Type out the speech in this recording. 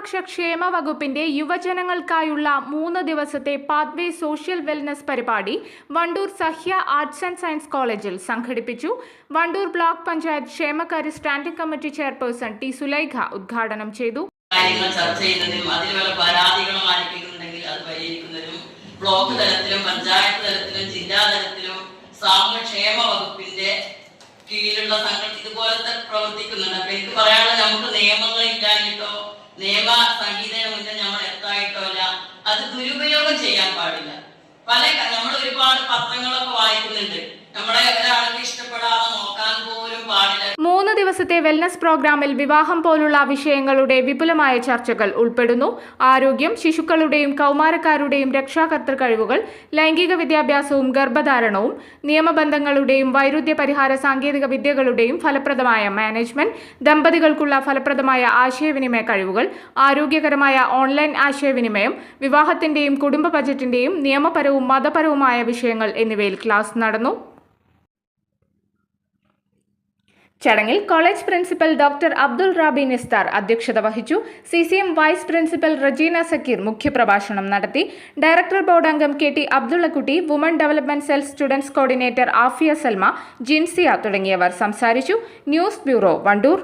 ന്യൂനപക്ഷ ക്ഷേമ വകുപ്പിന്റെ യുവജനങ്ങൾക്കായുള്ള മൂന്ന് ദിവസത്തെ പാത്വേ സോഷ്യൽ വെൽനസ് പരിപാടി Wandoor Sahya arts and science കോളേജിൽ സംഘടിപ്പിച്ചു. വണ്ടൂർ ബ്ലോക്ക് പഞ്ചായത്ത് ക്ഷേമകാര്യ standing committee chairperson T Sulaikha ഉദ്ഘാടനം ചെയ്തു. കാര്യങ്ങൾ പരാതികളും ബ്ലോക്ക് തലത്തിലും പഞ്ചായത്ത് തലത്തിലും ജില്ലാ തലത്തിലും കീഴിലുള്ള സംഘം ഇതുപോലത്തെ പ്രവർത്തിക്കുന്നുണ്ട്. അപ്പൊ എനിക്ക് പറയാനുള്ളത് നമുക്ക് നിയമങ്ങൾ ദുരുപയോഗം ചെയ്യാൻ പാടില്ല. പല നമ്മൾ ഒരുപാട് പത്രങ്ങളൊക്കെ വായിക്കുന്നുണ്ട്. നമ്മുടെ ഒരാൾക്ക് ഇഷ്ടപ്പെടാതെ നോക്കാൻ പോലും പാടില്ല മൂന്ന് ദിവസത്തെ വെൽനസ് പ്രോഗ്രാമിൽ വിവാഹം പോലുള്ള വിഷയങ്ങളുടെ വിപുലമായ ചർച്ചകൾ ഉൾപ്പെടുന്നു. ആരോഗ്യം ശിശുക്കളുടെയും കൗമാരക്കാരുടെയും രക്ഷാകർത്തൃ കഴിവുകൾ ലൈംഗിക വിദ്യാഭ്യാസവും ഗർഭധാരണവും നിയമബന്ധങ്ങളുടെയും വൈരുദ്ധ്യ പരിഹാര സാങ്കേതിക വിദ്യകളുടെയും ഫലപ്രദമായ മാനേജ്മെന്റ് ദമ്പതികൾക്കുള്ള ഫലപ്രദമായ ആശയവിനിമയ കഴിവുകൾ ആരോഗ്യകരമായ ഓൺലൈൻ ആശയവിനിമയം വിവാഹത്തിന്റെയും കുടുംബ ബജറ്റിന്റെയും നിയമപരവും മതപരവുമായ വിഷയങ്ങൾ എന്നിവയിൽ ക്ലാസ് നടന്നു. ചടങ്ങിൽ college principal doctor Abdul Rabi Nistar അധ്യക്ഷത വഹിച്ചു. C C M vice principal Rajeena Sakeer മുഖ്യപ്രഭാഷണം നടത്തി. ഡയറക്ടർ ബോർഡ് അംഗം K T Abdullakutty woman development cell students coordinator Afiya Salma Jinsiya തുടങ്ങിയവർ സംസാരിച്ചു. News bureau Wandoor.